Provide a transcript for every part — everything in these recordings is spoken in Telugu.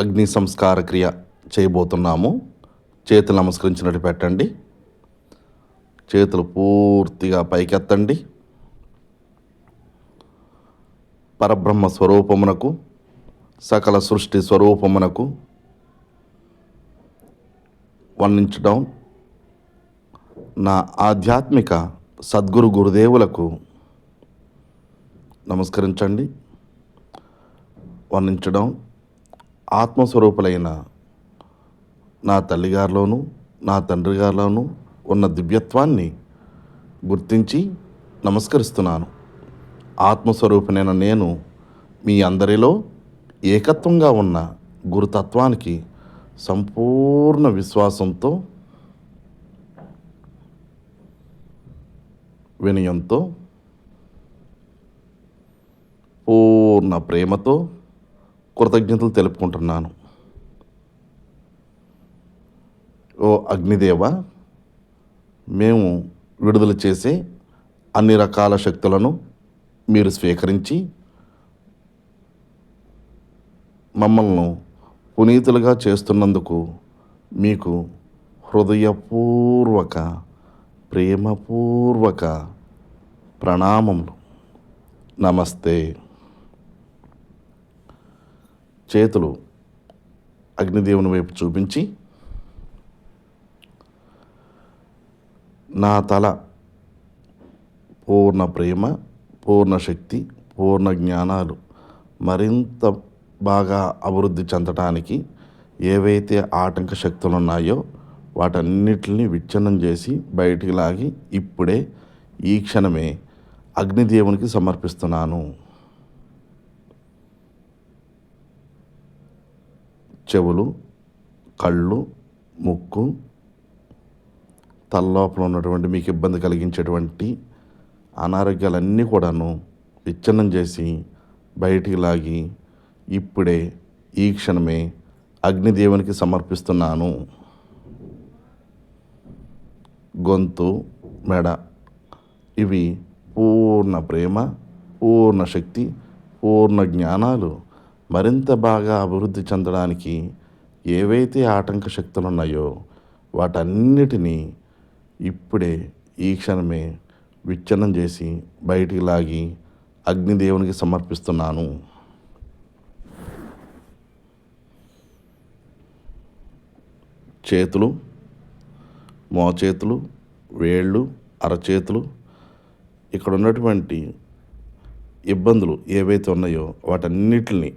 అగ్ని సంస్కార క్రియ చేయబోతున్నాము. చేతులు నమస్కరించినట్టు పెట్టండి. చేతులు పూర్తిగా పైకెత్తండి. పరబ్రహ్మ స్వరూపమునకు సకల సృష్టి స్వరూపమునకు వర్ణించడం నా ఆధ్యాత్మిక సద్గురు గురుదేవులకు నమస్కరించండి. వర్ణించడం ఆత్మస్వరూపులైన నా తల్లిగారిలోనూ నా తండ్రి గారిలోనూ ఉన్న దివ్యత్వాన్ని గుర్తించి నమస్కరిస్తున్నాను. ఆత్మస్వరూపునైన నేను మీ అందరిలో ఏకత్వంగా ఉన్న గురుతత్వానికి సంపూర్ణ విశ్వాసంతో వినయంతో పూర్ణ ప్రేమతో కృతజ్ఞతలు తెలుపుకుంటున్నాను. ఓ అగ్నిదేవ మేము విడుదల చేసే అన్ని రకాల శక్తులను మీరు స్వీకరించి మమ్మల్ని పునీతులుగా చేస్తున్నందుకు మీకు హృదయపూర్వక ప్రేమపూర్వక ప్రణామములు. నమస్తే. చేతులు అగ్నిదేవుని వైపు చూపించి నా తల పూర్ణ ప్రేమ పూర్ణ శక్తి పూర్ణ జ్ఞానాలు మరింత బాగా అభివృద్ధి చెందటానికి ఏవైతే ఆటంక శక్తులు ఉన్నాయో వాటన్నిటిని విచ్ఛిన్నం చేసి బయటికి లాగి ఇప్పుడే ఈ క్షణమే అగ్నిదేవునికి సమర్పిస్తున్నాను. చెవులు కళ్ళు ముక్కు తలలోపల ఉన్నటువంటి మీకు ఇబ్బంది కలిగించేటువంటి అనారోగ్యాలన్నీ కూడాను విచ్ఛిన్నం చేసి బయటికి లాగి ఇప్పుడే ఈ క్షణమే అగ్నిదేవునికి సమర్పిస్తున్నాను. గొంతు మెడ ఇవి పూర్ణ ప్రేమ పూర్ణ శక్తి పూర్ణ జ్ఞానాలు మరింత బాగా అభివృద్ధి చెందడానికి ఏవైతే ఆటంక శక్తులు ఉన్నాయో వాటన్నిటినీ ఇప్పుడే ఈ క్షణమే విచ్ఛిన్నం చేసి బయటికి లాగి అగ్నిదేవునికి సమర్పిస్తున్నాను. చేతులు మోచేతులు వేళ్ళు అరచేతులు ఇక్కడ ఉన్నటువంటి ఇబ్బందులు ఏవైతే ఉన్నాయో వాటన్నిటిని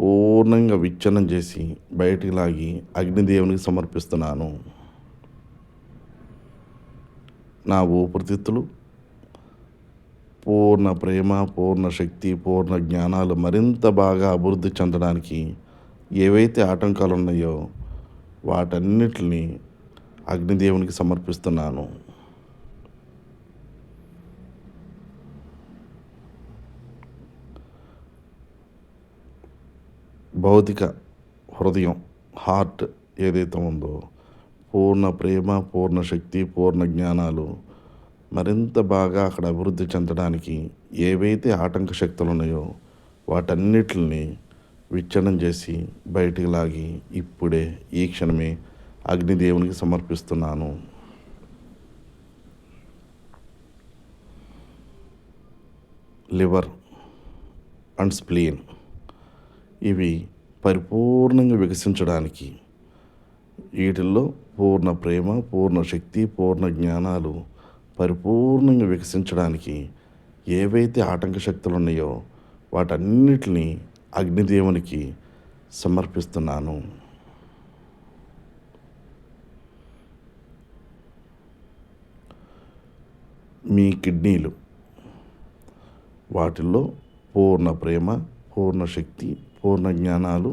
పూర్ణంగా విచ్ఛన్నం చేసి బయటికి లాగి అగ్నిదేవునికి సమర్పిస్తున్నాను. నా ఊపిరితిత్తులు పూర్ణ ప్రేమ పూర్ణ శక్తి పూర్ణ జ్ఞానాలు మరింత బాగా అభివృద్ధి చెందడానికి ఏవైతే ఆటంకాలు ఉన్నాయో వాటన్నిటిని అగ్నిదేవునికి సమర్పిస్తున్నాను. భౌతిక హృదయం హార్ట్ ఏదైతే ఉందో పూర్ణ ప్రేమ పూర్ణ శక్తి పూర్ణ జ్ఞానాలు మరింత బాగా అక్కడ అభివృద్ధి చెందడానికి ఏవైతే ఆటంక శక్తులు ఉన్నాయో వాటన్నిటిని విచ్ఛనం చేసి బయటికి లాగి ఇప్పుడే ఈ క్షణమే అగ్నిదేవునికి సమర్పిస్తున్నాను. లివర్ అండ్ స్ప్లీన్ ఇవి పరిపూర్ణంగా వికసించడానికి వీటిల్లో పూర్ణ ప్రేమ పూర్ణ శక్తి పూర్ణ జ్ఞానాలు పరిపూర్ణంగా వికసించడానికి ఏవైతే ఆటంక శక్తులు ఉన్నాయో వాటన్నిటినీ అగ్నిదేవునికి సమర్పిస్తున్నాను. మీ కిడ్నీలు వాటిల్లో పూర్ణ ప్రేమ పూర్ణ శక్తి పూర్ణ జ్ఞానాలు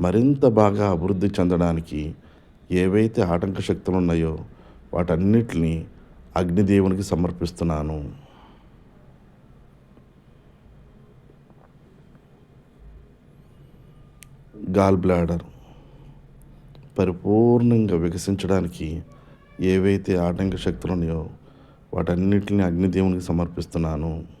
మరింత బాగా అభివృద్ధి చెందడానికి ఏవైతే ఆటంక శక్తులు ఉన్నాయో వాటన్నిటిని అగ్నిదేవునికి సమర్పిస్తున్నాను. Gall bladder. పరిపూర్ణంగా వికసించడానికి ఏవైతే ఆటంక శక్తులు ఉన్నాయో వాటన్నిటిని అగ్నిదేవునికి సమర్పిస్తున్నాను.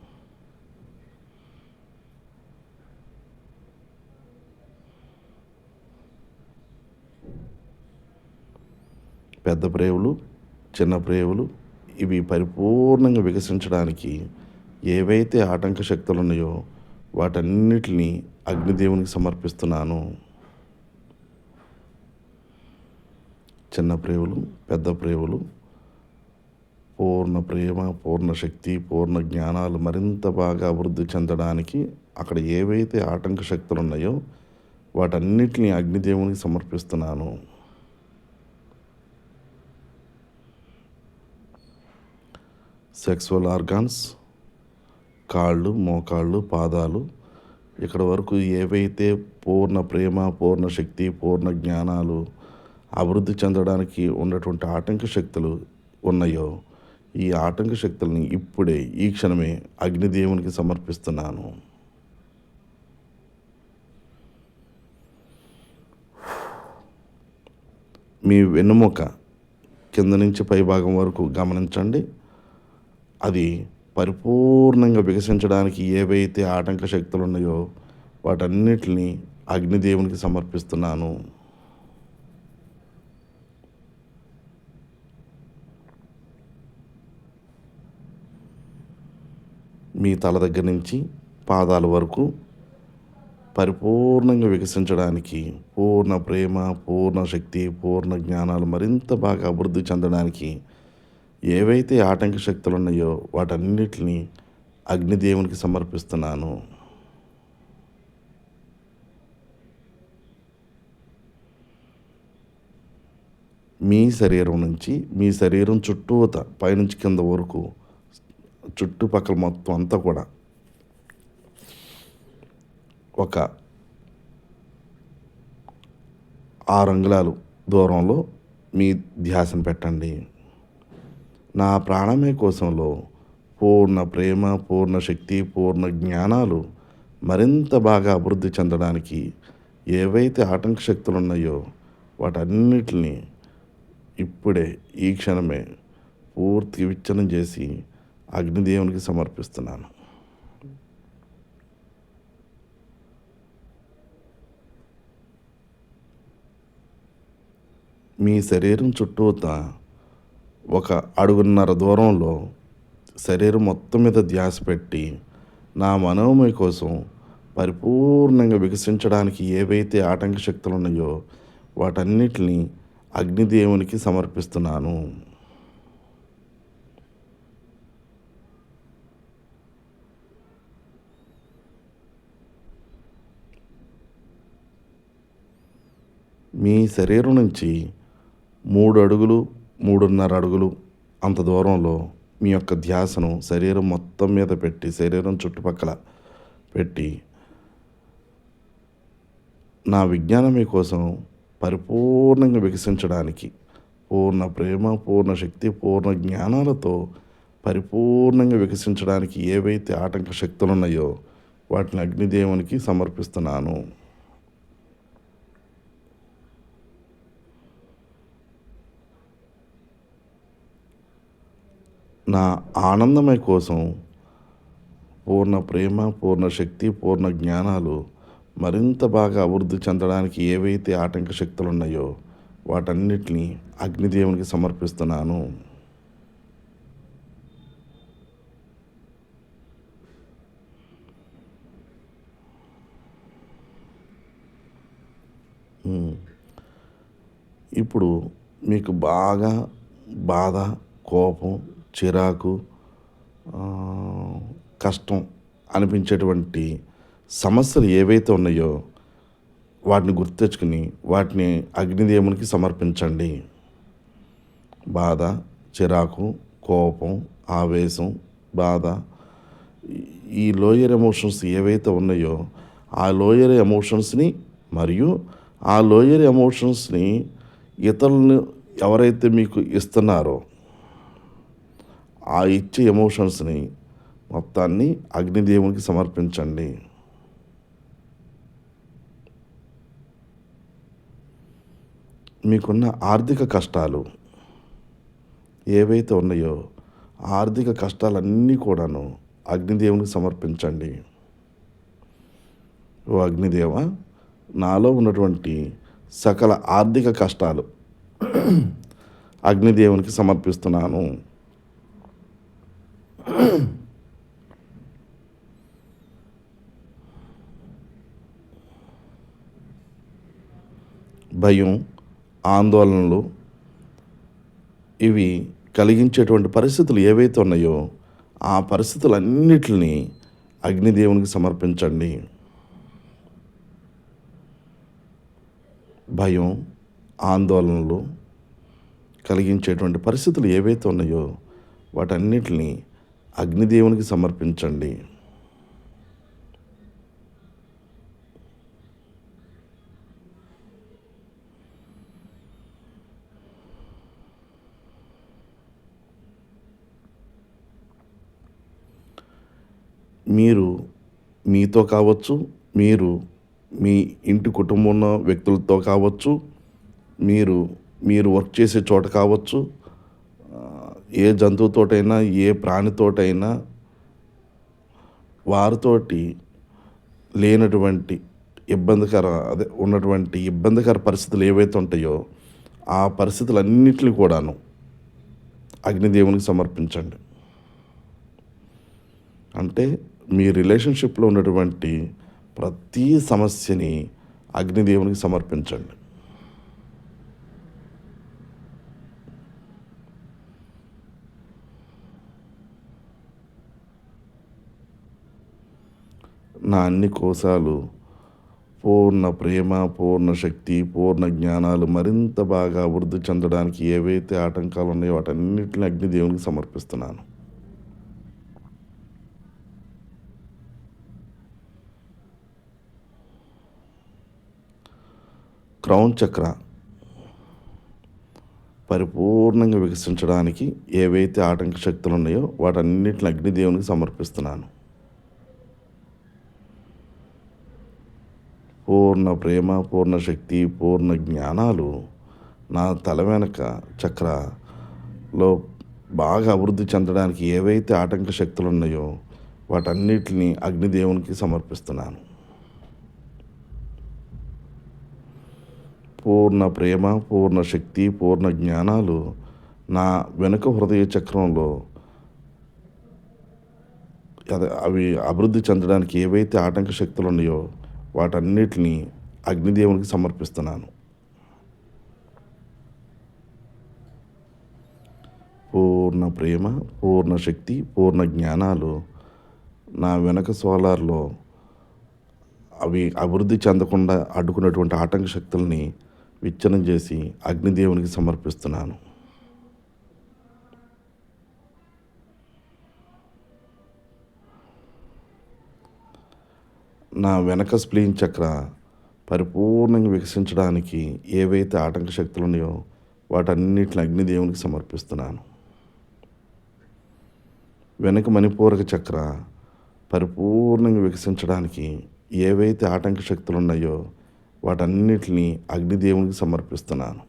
పెద్ద ప్రేవులు చిన్న ప్రేవులు ఇవి పరిపూర్ణంగా వికసించడానికి ఏవైతే ఆటంక శక్తులు ఉన్నాయో వాటన్నిటినీ అగ్నిదేవునికి సమర్పిస్తున్నాను. చిన్న ప్రేవులు పెద్ద ప్రేవులు పూర్ణ ప్రేమ పూర్ణ శక్తి పూర్ణ జ్ఞానాలు మరింత బాగా అభివృద్ధి చెందడానికి అక్కడ ఏవైతే ఆటంక శక్తులు ఉన్నాయో వాటన్నిటిని అగ్నిదేవునికి సమర్పిస్తున్నాను. సెక్సువల్ ఆర్గాన్స్ కాళ్ళు మోకాళ్ళు పాదాలు ఇక్కడ వరకు ఏవైతే పూర్ణ ప్రేమ పూర్ణ శక్తి పూర్ణ జ్ఞానాలు అభివృద్ధి చెందడానికి ఉన్నటువంటి ఆటంక శక్తులు ఉన్నాయో ఈ ఆటంక శక్తుల్ని ఇప్పుడే ఈ క్షణమే అగ్నిదేవునికి సమర్పిస్తున్నాను. మీ వెన్నుముక కింద నుంచి పైభాగం వరకు గమనించండి. అది పరిపూర్ణంగా వికసించడానికి ఏవైతే ఆటంక శక్తులు ఉన్నాయో వాటన్నిటిని అగ్నిదేవునికి సమర్పిస్తున్నాను. మీ తల దగ్గర నుంచి పాదాల వరకు పరిపూర్ణంగా వికసించడానికి పూర్ణ ప్రేమ పూర్ణ శక్తి పూర్ణ జ్ఞానాలు మరింత బాగా అభివృద్ధి చెందడానికి ఏవైతే ఆటంక శక్తులు ఉన్నాయో వాటన్నిటిని అగ్నిదేవునికి సమర్పిస్తున్నాను. మీ శరీరం నుంచి మీ శరీరం చుట్టూత పైనుంచి కింద వరకు చుట్టుపక్కల మొత్తం అంతా కూడా ఒక ఆరు అంగుళాలు దూరంలో మీ ధ్యాసను పెట్టండి. నా ప్రాణమే కోసంలో పూర్ణ ప్రేమ పూర్ణ శక్తి పూర్ణ జ్ఞానాలు మరింత బాగా అభివృద్ధి చెందడానికి ఏవైతే ఆటంక శక్తులు ఉన్నాయో వాటన్నిటిని ఇప్పుడే ఈ క్షణమే పూర్తి విచ్ఛనం చేసి అగ్నిదేవునికి సమర్పిస్తున్నాను. మీ శరీరం చుట్టూతా ఒక అడుగున్నర దూరంలో శరీరం మొత్తం మీద ధ్యాస పెట్టి నా మనోమయ కోసం పరిపూర్ణంగా వికసించడానికి ఏవైతే ఆటంక శక్తులు ఉన్నాయో వాటన్నిటిని అగ్నిదేవునికి సమర్పిస్తున్నాను. మీ శరీరం నుంచి మూడు అడుగులు మూడున్నర అడుగులు అంత దూరంలో మీ యొక్క ధ్యాసను శరీరం మొత్తం మీద పెట్టి శరీరం చుట్టుపక్కల పెట్టి నా విజ్ఞానం కోసం పరిపూర్ణంగా వికసించడానికి పూర్ణ ప్రేమ పూర్ణ శక్తి పూర్ణ జ్ఞానాలతో పరిపూర్ణంగా వికసించడానికి ఏవైతే ఆటంక శక్తులు ఉన్నాయో వాటిని అగ్నిదేవునికి సమర్పిస్తున్నాను. నా ఆనందమయ కోసం పూర్ణ ప్రేమ పూర్ణ శక్తి పూర్ణ జ్ఞానాలు మరింత బాగా అభివృద్ధి చెందడానికి ఏవైతే ఆటంక శక్తులు ఉన్నాయో వాటన్నిటిని అగ్నిదేవునికి సమర్పిస్తున్నాను. ఇప్పుడు మీకు బాగా బాధ కోపం చిరాకు కష్టం అనిపించేటువంటి సమస్యలు ఏవైతే ఉన్నాయో వాటిని గుర్తెచ్చుకుని వాటిని అగ్నిదేవునికి సమర్పించండి. బాధ చిరాకు కోపం ఆవేశం బాధ ఈ లోయర్ ఎమోషన్స్ ఏవైతే ఉన్నాయో ఆ లోయర్ ఎమోషన్స్ని మరియు ఆ లోయర్ ఎమోషన్స్ని ఇతరులను ఎవరైతే మీకు ఇస్తున్నారో ఆ ఇచ్చే ఎమోషన్స్ని మొత్తాన్ని అగ్నిదేవునికి సమర్పించండి. మీకున్న ఆర్థిక కష్టాలు ఏవైతే ఉన్నాయో ఆర్థిక కష్టాలన్నీ కూడాను అగ్నిదేవునికి సమర్పించండి. ఓ అగ్నిదేవ నాలో ఉన్నటువంటి సకల ఆర్థిక కష్టాలు అగ్నిదేవునికి సమర్పిస్తున్నాను. భయం ఆందోళనలు ఇవి కలిగించేటువంటి పరిస్థితులు ఏవైతే ఉన్నాయో ఆ పరిస్థితులన్నిటిని అగ్నిదేవునికి సమర్పించండి. భయం ఆందోళనలు కలిగించేటువంటి పరిస్థితులు ఏవైతే ఉన్నాయో వాటన్నిటిని అగ్నిదేవునికి సమర్పించండి. మీరు మీతో కావచ్చు మీరు మీ ఇంటి కుటుంబంలో వ్యక్తులతో కావచ్చు మీరు మీరు వర్క్ చేసే చోట కావచ్చు ఏ జంతువుతోటైనా ఏ ప్రాణితోటైనా వారితోటి లేనటువంటి ఇబ్బందికర అదే ఉన్నటువంటి ఇబ్బందికర పరిస్థితులు ఏవైతే ఉంటాయో ఆ పరిస్థితులన్నింటినీ కూడాను అగ్నిదేవునికి సమర్పించండి. అంటే మీ రిలేషన్షిప్లో ఉన్నటువంటి ప్రతి సమస్యని అగ్నిదేవునికి సమర్పించండి. నా అన్ని కోశాలు పూర్ణ ప్రేమ పూర్ణ శక్తి పూర్ణ జ్ఞానాలు మరింత బాగా అభివృద్ధి చెందడానికి ఏవైతే ఆటంకాలు ఉన్నాయో వాటన్నిటిని అగ్నిదేవునికి సమర్పిస్తున్నాను. క్రౌన్ చక్ర పరిపూర్ణంగా వికసించడానికి ఏవైతే ఆటంక శక్తులు ఉన్నాయో వాటన్నిటిని అగ్నిదేవునికి సమర్పిస్తున్నాను. పూర్ణ ప్రేమ పూర్ణ శక్తి పూర్ణ జ్ఞానాలు నా తల వెనక చక్రలో బాగా అభివృద్ధి చెందడానికి ఏవైతే ఆటంక శక్తులు ఉన్నాయో వాటన్నిటిని అగ్నిదేవునికి సమర్పిస్తున్నాను. పూర్ణ ప్రేమ పూర్ణ శక్తి పూర్ణ జ్ఞానాలు నా వెనుక హృదయ చక్రంలో అదే అవి అభివృద్ధి చెందడానికి ఏవైతే ఆటంక శక్తులు ఉన్నాయో వాటన్నిటిని అగ్నిదేవునికి సమర్పిస్తున్నాను. పూర్ణ ప్రేమ పూర్ణ శక్తి పూర్ణ జ్ఞానాలు నా వెనక సోలార్లో అవి అభివృద్ధి చెందకుండా అడ్డుకున్నటువంటి ఆటంక శక్తుల్ని విచ్చనం చేసి అగ్నిదేవునికి సమర్పిస్తున్నాను. నా వెనక స్ప్లీన్ చక్ర పరిపూర్ణంగా వికసించడానికి ఏవైతే ఆటంక శక్తులు ఉన్నాయో వాటన్నిటిని అగ్నిదేవునికి సమర్పిస్తున్నాను. వెనక మణిపూరక చక్ర పరిపూర్ణంగా వికసించడానికి ఏవైతే ఆటంక శక్తులు ఉన్నాయో వాటన్నిటిని అగ్నిదేవునికి సమర్పిస్తున్నాను.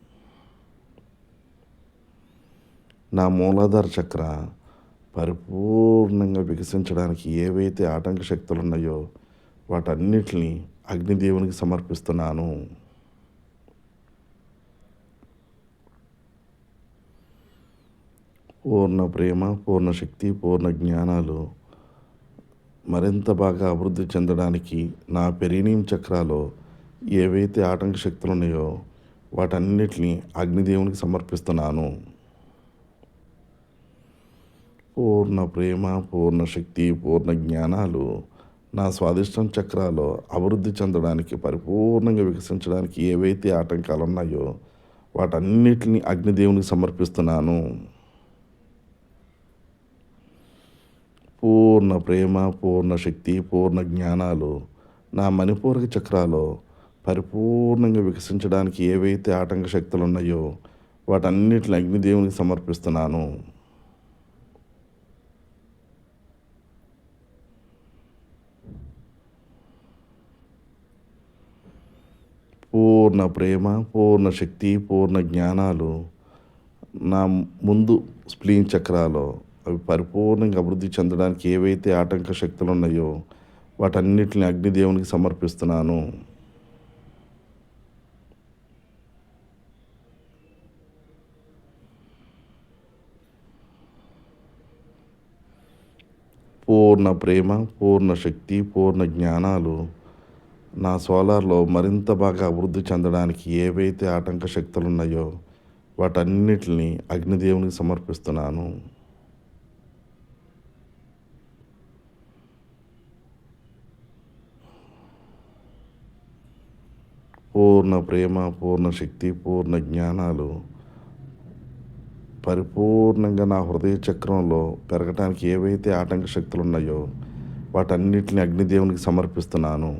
నా మూలాధార చక్ర పరిపూర్ణంగా వికసించడానికి ఏవైతే ఆటంక శక్తులు ఉన్నాయో వాటన్నిటిని అగ్నిదేవునికి సమర్పిస్తున్నాను. పూర్ణ ప్రేమ పూర్ణ శక్తి పూర్ణ జ్ఞానాలు మరింత బాగా అభివృద్ధి చెందడానికి నా పెరీనియం చక్రాలో ఏవైతే ఆటంక శక్తులు ఉన్నాయో వాటన్నిటిని అగ్నిదేవునికి సమర్పిస్తున్నాను. పూర్ణ ప్రేమ పూర్ణ శక్తి పూర్ణ జ్ఞానాలు నా స్వాదిష్టం చక్రాలో అభివృద్ధి చెందడానికి పరిపూర్ణంగా వికసించడానికి ఏవైతే ఆటంకాలు ఉన్నాయో వాటన్నిటిని అగ్నిదేవునికి సమర్పిస్తున్నాను. పూర్ణ ప్రేమ పూర్ణ శక్తి పూర్ణ జ్ఞానాలు నా మణిపూరక చక్రాలో పరిపూర్ణంగా వికసించడానికి ఏవైతే ఆటంక శక్తులు ఉన్నాయో వాటన్నిటిని అగ్నిదేవునికి సమర్పిస్తున్నాను. పూర్ణ ప్రేమ పూర్ణ శక్తి పూర్ణ జ్ఞానాలు నా ముందు స్ప్లీన్ చక్రాలో అవి పరిపూర్ణంగా అభివృద్ధి చెందడానికి ఏవైతే ఆటంక శక్తులు ఉన్నాయో వాటన్నిటిని అగ్నిదేవునికి సమర్పిస్తున్నాను. పూర్ణ ప్రేమ పూర్ణ శక్తి పూర్ణ జ్ఞానాలు నా సోలార్లో మరింత బాగా అభివృద్ధి చెందడానికి ఏవైతే ఆటంక శక్తులు ఉన్నాయో వాటన్నిటిని అగ్నిదేవునికి సమర్పిస్తున్నాను. పూర్ణ ప్రేమ పూర్ణ శక్తి పూర్ణ జ్ఞానాలు పరిపూర్ణంగా నా హృదయ చక్రంలో పెరగటానికి ఏవైతే ఆటంక శక్తులు ఉన్నాయో వాటన్నిటిని అగ్నిదేవునికి సమర్పిస్తున్నాను.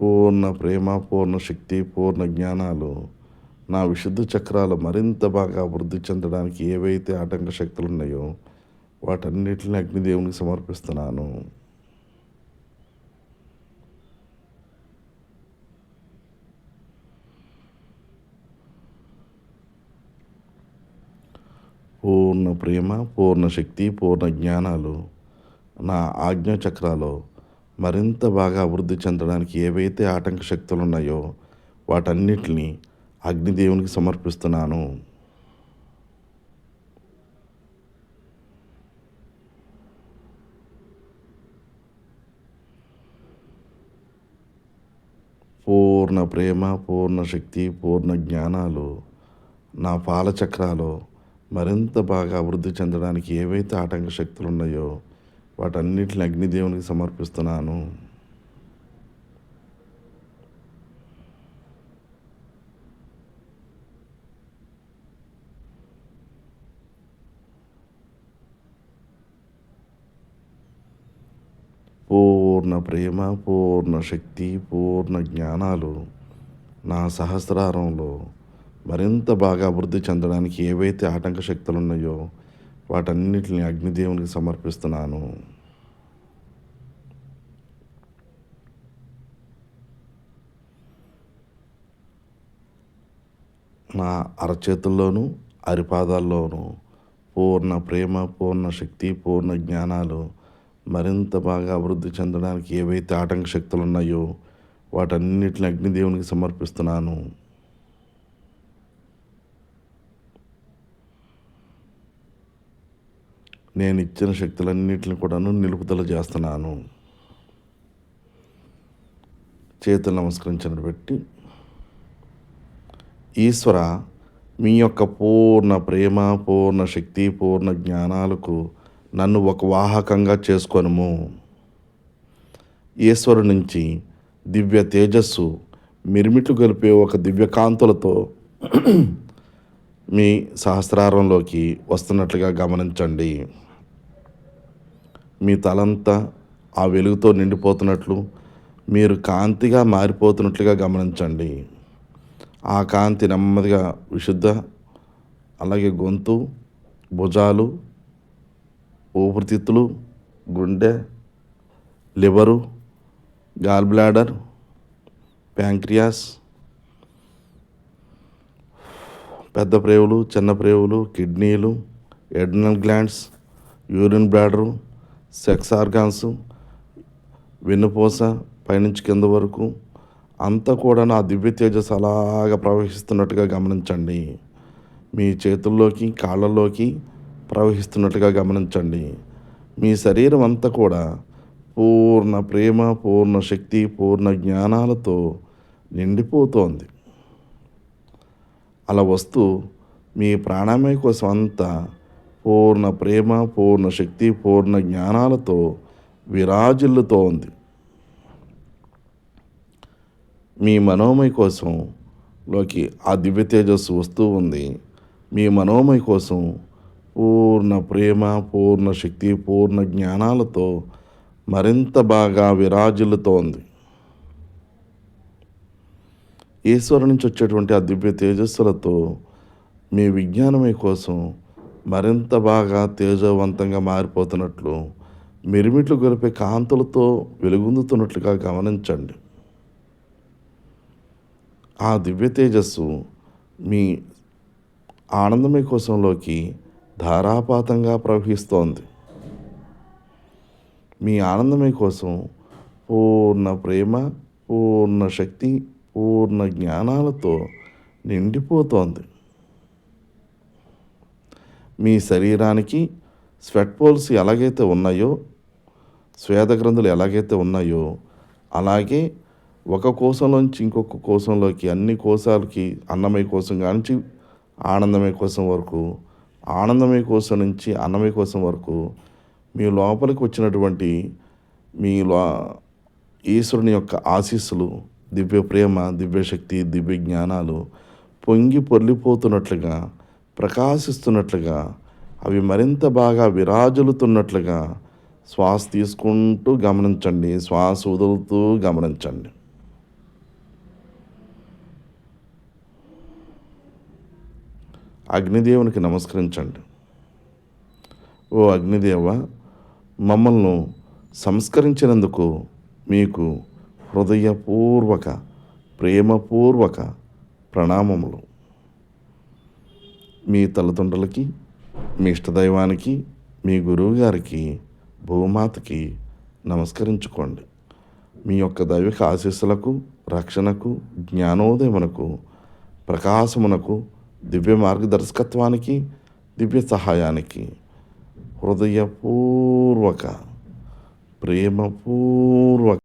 పూర్ణ ప్రేమ పూర్ణ శక్తి పూర్ణ జ్ఞానాలు నా విశుద్ధ చక్రాలు మరింత బాగా అభివృద్ధి చెందడానికి ఏవైతే ఆటంక శక్తులు ఉన్నాయో వాటన్నిటిని అగ్నిదేవునికి సమర్పిస్తున్నాను. పూర్ణ ప్రేమ పూర్ణ శక్తి పూర్ణ జ్ఞానాలు నా ఆజ్ఞ చక్రాలో మరింత బాగా అభివృద్ధి చెందడానికి ఏవైతే ఆటంక శక్తులు ఉన్నాయో వాటన్నిటిని అగ్నిదేవునికి సమర్పిస్తున్నాను. పూర్ణ ప్రేమ పూర్ణ శక్తి పూర్ణ జ్ఞానాలు నా పాలచక్రాలు మరింత బాగా అభివృద్ధి చెందడానికి ఏవైతే ఆటంక శక్తులు ఉన్నాయో వాటన్నిటిని అగ్నిదేవునికి సమర్పిస్తున్నాను. పూర్ణ ప్రేమ పూర్ణ శక్తి పూర్ణ జ్ఞానాలు నా సహస్రారంలో మరింత బాగా అభివృద్ధి చెందడానికి ఏవైతే ఆటంక శక్తులు ఉన్నాయో వాటన్నిటిని అగ్నిదేవునికి సమర్పిస్తున్నాను. నా అరచేతుల్లోనూ అరిపాదాల్లోనూ పూర్ణ ప్రేమ పూర్ణ శక్తి పూర్ణ జ్ఞానాలు మరింత బాగా అభివృద్ధి చెందడానికి ఏవైతే ఆటంక శక్తులు ఉన్నాయో వాటన్నిటిని అగ్నిదేవునికి సమర్పిస్తున్నాను. నేను ఇచ్చిన శక్తులన్నిటిని కూడాను నిలుపుదల చేస్తున్నాను. చేతులు నమస్కరించిన పెట్టి ఈశ్వర మీ యొక్క పూర్ణ ప్రేమ పూర్ణ శక్తి పూర్ణ జ్ఞానాలకు నన్ను ఒక వాహకంగా చేసుకొనుము. ఈశ్వరు నుంచి దివ్య తేజస్సు మిరిమిట్లు గలిపే ఒక దివ్యకాంతులతో మీ సహస్రారంలోకి వస్తున్నట్లుగా గమనించండి. మీ తలంతా ఆ వెలుగుతో నిండిపోతున్నట్లు మీరు కాంతిగా మారిపోతున్నట్లుగా గమనించండి. ఆ కాంతి నెమ్మదిగా విశుద్ధ అలాగే గొంతు భుజాలు ఊపిరితిత్తులు గుండె లివరు గాల్ బ్లాడర్ ప్యాంక్రియాస్ పెద్ద ప్రేవులు చిన్న ప్రేవులు కిడ్నీలు adrenal glands urine bladder sex organs వెన్నుపూస పైనుంచి కింద వరకు అంతా కూడా నా దివ్య తేజస్సు అలాగా ప్రవహిస్తున్నట్టుగా గమనించండి. మీ చేతుల్లోకి కాళ్ళలోకి ప్రవహిస్తున్నట్టుగా గమనించండి. మీ శరీరం అంతా కూడా పూర్ణ ప్రేమ పూర్ణ శక్తి పూర్ణ జ్ఞానాలతో నిండిపోతోంది. అలా వస్తూ మీ ప్రాణామయ కోసం అంతా పూర్ణ ప్రేమ పూర్ణ శక్తి పూర్ణ జ్ఞానాలతో విరాజిల్లుతో ఉంది. మీ మనోమయ కోసం లోకి ఆ దివ్య తేజస్సు వస్తూ ఉంది. మీ మనోమయ కోసం పూర్ణ ప్రేమ పూర్ణ శక్తి పూర్ణ జ్ఞానాలతో మరింత బాగా విరాజిల్లుతోంది ఈశ్వరు నుంచి వచ్చేటువంటి ఆ దివ్య తేజస్సులతో మీ విజ్ఞానమై కోసం మరింత బాగా తేజవంతంగా మారిపోతున్నట్లు మిరిమిట్లు గొలిపే కాంతులతో వెలుగొందుతున్నట్లుగా గమనించండి. ఆ దివ్య తేజస్సు మీ ఆనందమయ కోసంలోకి ధారాపాతంగా ప్రవహిస్తోంది. మీ ఆనందమయ కోసం పూర్ణ ప్రేమ పూర్ణ శక్తి పూర్ణ జ్ఞానాలతో నిండిపోతోంది. మీ శరీరానికి స్వెట్ పోల్స్ ఎలాగైతే ఉన్నాయో స్వేదగ్రంథులు ఎలాగైతే ఉన్నాయో అలాగే ఒక కోశంలోంచి ఇంకొక కోశంలోకి అన్ని కోశాలకి అన్నమయ కోశం కానించి ఆనందమయ కోశం వరకు ఆనందమయ కోశం నుంచి అన్నమయ కోశం వరకు మీ లోపలికి వచ్చినటువంటి మీ లో ఈశ్వరుని యొక్క ఆశీస్సులు దివ్య ప్రేమ దివ్యశక్తి దివ్య జ్ఞానాలు పొంగి పొర్లిపోతున్నట్లుగా ప్రకాశిస్తున్నట్లుగా అవి మరింత బాగా విరాజులుతున్నట్లుగా శ్వాస తీసుకుంటూ గమనించండి. శ్వాస వదులుతూ గమనించండి. అగ్నిదేవునికి నమస్కరించండి. ఓ అగ్నిదేవ మమ్మల్ని సంస్కరించినందుకు మీకు హృదయపూర్వక ప్రేమపూర్వక ప్రణామములు. మీ తల్లిదండ్రులకి మీ ఇష్టదైవానికి మీ గురువుగారికి భూమాతకి నమస్కరించుకోండి. మీ యొక్క దైవిక ఆశీస్సులకు రక్షణకు జ్ఞానోదయమునకు ప్రకాశమునకు దివ్య మార్గదర్శకత్వానికి దివ్య సహాయానికి హృదయపూర్వక ప్రేమపూర్వక